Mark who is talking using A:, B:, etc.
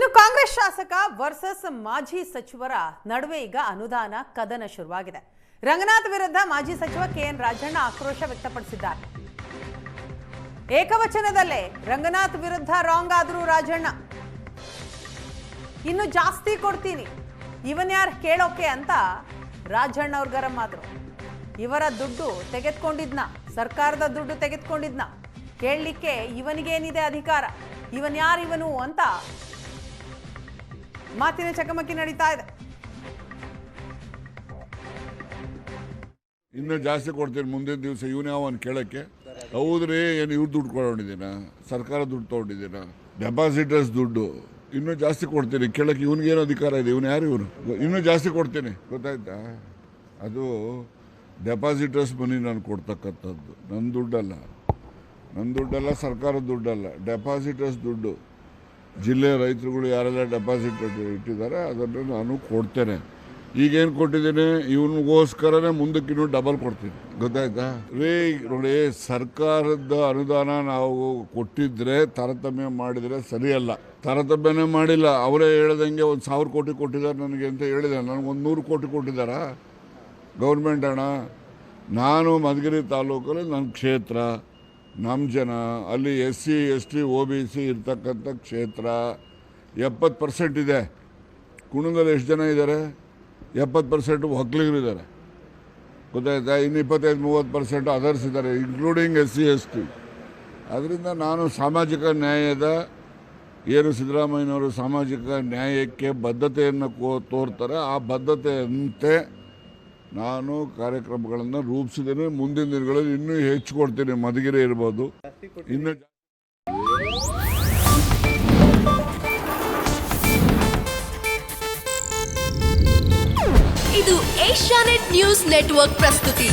A: ಇನ್ನು ಕಾಂಗ್ರೆಸ್ ಶಾಸಕ ವರ್ಸಸ್ ಮಾಜಿ ಸಚಿವರ ನಡುವೆ ಈಗ ಅನುದಾನ ಕದನ ಶುರುವಾಗಿದೆ. ರಂಗನಾಥ್ ವಿರುದ್ಧ ಮಾಜಿ ಸಚಿವ ಕೆಎನ್ ರಾಜಣ್ಣ ಆಕ್ರೋಶ ವ್ಯಕ್ತಪಡಿಸಿದ್ದಾರೆ. ಏಕವಚನದಲ್ಲೇ ರಂಗನಾಥ್ ವಿರುದ್ಧ ರಾಂಗ್ ಆದರೂ ರಾಜಣ್ಣ. ಇನ್ನು ಜಾಸ್ತಿ ಕೊಡ್ತೀನಿ. ಇವನ್ ಯಾರು ಕೇಳೋಕೆ ಅಂತ ರಾಜಣ್ಣ ಅವ್ರ ಗರಂ ಆದ್ರು. ಇವರ ದುಡ್ಡು ತೆಗೆದುಕೊಂಡಿದ್ನ, ಸರ್ಕಾರದ ದುಡ್ಡು ತೆಗೆದುಕೊಂಡಿದ್ನ. ಕೇಳಲಿಕ್ಕೆ ಇವನಿಗೇನಿದೆ ಅಧಿಕಾರ? ಇವನ್ ಯಾರು ಇವನು ಅಂತ ಮಾತಿನ ಚಕಮಕಿ ನಡೀತಾ ಇದೆ.
B: ಇನ್ನೂ ಜಾಸ್ತಿ ಕೊಡ್ತೀನಿ ಮುಂದಿನ ದಿವಸ ಇವನೇ ಅವನ್ ಕೇಳಕ್ಕೆ. ಹೌದ್ರಿ, ಏನು ಇವ್ರು ದುಡ್ಡು ಕೊಡೋಣಿದ್ದೀನ ಸರ್ಕಾರ ದುಡ್ಡು ತೊಗೊಂಡಿದ್ದೀನ ಡೆಪಾಸಿಟರ್ಸ್ ದುಡ್ಡು. ಇನ್ನೂ ಜಾಸ್ತಿ ಕೊಡ್ತೀನಿ. ಕೇಳಕ್ಕೆ ಇವನಿಗೇನು ಅಧಿಕಾರ ಇದೆ. ಇವನು ಯಾರು ಇವನು ಇನ್ನೂ ಜಾಸ್ತಿ ಕೊಡ್ತೀನಿ. ಗೊತ್ತಾಯ್ತಾ? ಅದು ಡೆಪಾಸಿಟರ್ಸ್ ಮನಿ ನಾನು ಕೊಡ್ತಕ್ಕಂಥದ್ದು. ನನ್ನ ದುಡ್ಡಲ್ಲ. ನನ್ನ ದುಡ್ಡಲ್ಲ, ಸರ್ಕಾರದ ದುಡ್ಡಲ್ಲ. ಡೆಪಾಸಿಟರ್ಸ್ ದುಡ್ಡು. ಜಿಲ್ಲೆಯ ರೈತರುಗಳು ಯಾರೆಲ್ಲ ಡೆಪಾಸಿಟ್ ಇಟ್ಟಿದ್ದಾರೆ, ಅದನ್ನು ನಾನು ಕೊಡ್ತೇನೆ. ಈಗೇನು ಕೊಟ್ಟಿದ್ದೀನಿ? ಇವನಿಗೋಸ್ಕರನೇ ಮುಂದಕ್ಕೆ ಇನ್ನೂ ಡಬಲ್ ಕೊಡ್ತೀನಿ. ಗೊತ್ತಾಯ್ತಾ? ರೇ ನೋಡಿ ಸರ್ಕಾರದ ಅನುದಾನ ನಾವು ಕೊಟ್ಟಿದ್ರೆ, ತಾರತಮ್ಯ ಮಾಡಿದರೆ ಸರಿಯಲ್ಲ. ತಾರತಮ್ಯನೇ ಮಾಡಿಲ್ಲ. ಅವರೇ ಹೇಳ್ದಂಗೆ ಒಂದು ಸಾವಿರ ಕೋಟಿ ಕೊಟ್ಟಿದ್ದಾರೆ ನನಗೆ ಅಂತ ಹೇಳಿದೆ. ನನಗೆ ಒಂದು ನೂರು ಕೋಟಿ ಕೊಟ್ಟಿದ್ದಾರಾ? ಗೌರ್ಮೆಂಟ್ ಹಣ ನಾನು ಮಧುಗಿರಿ ತಾಲೂಕಲ್ಲಿ ನನ್ನ ಕ್ಷೇತ್ರ. ನಮ್ಮ ಜನ, ಅಲ್ಲಿ S C, S T O B C ಇರ್ತಕ್ಕಂಥ ಕ್ಷೇತ್ರ ಎಪ್ಪತ್ತು ಪರ್ಸೆಂಟ್ ಇದೆ. ಕುಣದಲ್ಲಿ ಎಷ್ಟು ಜನ ಇದ್ದಾರೆ? ಎಪ್ಪತ್ತು ಪರ್ಸೆಂಟ್ ಒಕ್ಕಲಿಗರಿದ್ದಾರೆ ಗೊತ್ತಾಯ್ತಾ? ಇನ್ನು ಇಪ್ಪತ್ತೈದು, ಮೂವತ್ತು ಪರ್ಸೆಂಟ್ ಅದರ್ಸ್ ಇದ್ದಾರೆ including S C, S T. ಅದರಿಂದ ನಾನು ಸಾಮಾಜಿಕ ನ್ಯಾಯದ ಏನು ಸಿದ್ದರಾಮಯ್ಯನವರು ಸಾಮಾಜಿಕ ನ್ಯಾಯಕ್ಕೆ ಬದ್ಧತೆಯನ್ನು ಕೋ, ತೋರ್ತಾರೆ. ಆ ಬದ್ಧತೆಯಂತೆ ನಾನು ಕಾರ್ಯಕ್ರಮಗಳನ್ನು ರೂಪಿಸಿದ್ದೇನೆ, ಮುಂದಿನ ದಿನಗಳಲ್ಲಿ ಇನ್ನೂ ಹೆಚ್ಚು ಕೊಡ್ತೇನೆ, ಮಧುಗಿರಿ ಇರ್ಬೋದು. ಇನ್ನು
C: ಇದು ಏಷ್ಯಾನೆಟ್ ನ್ಯೂಸ್ ನೆಟ್ವರ್ಕ್ ಪ್ರಸ್ತುತಿ.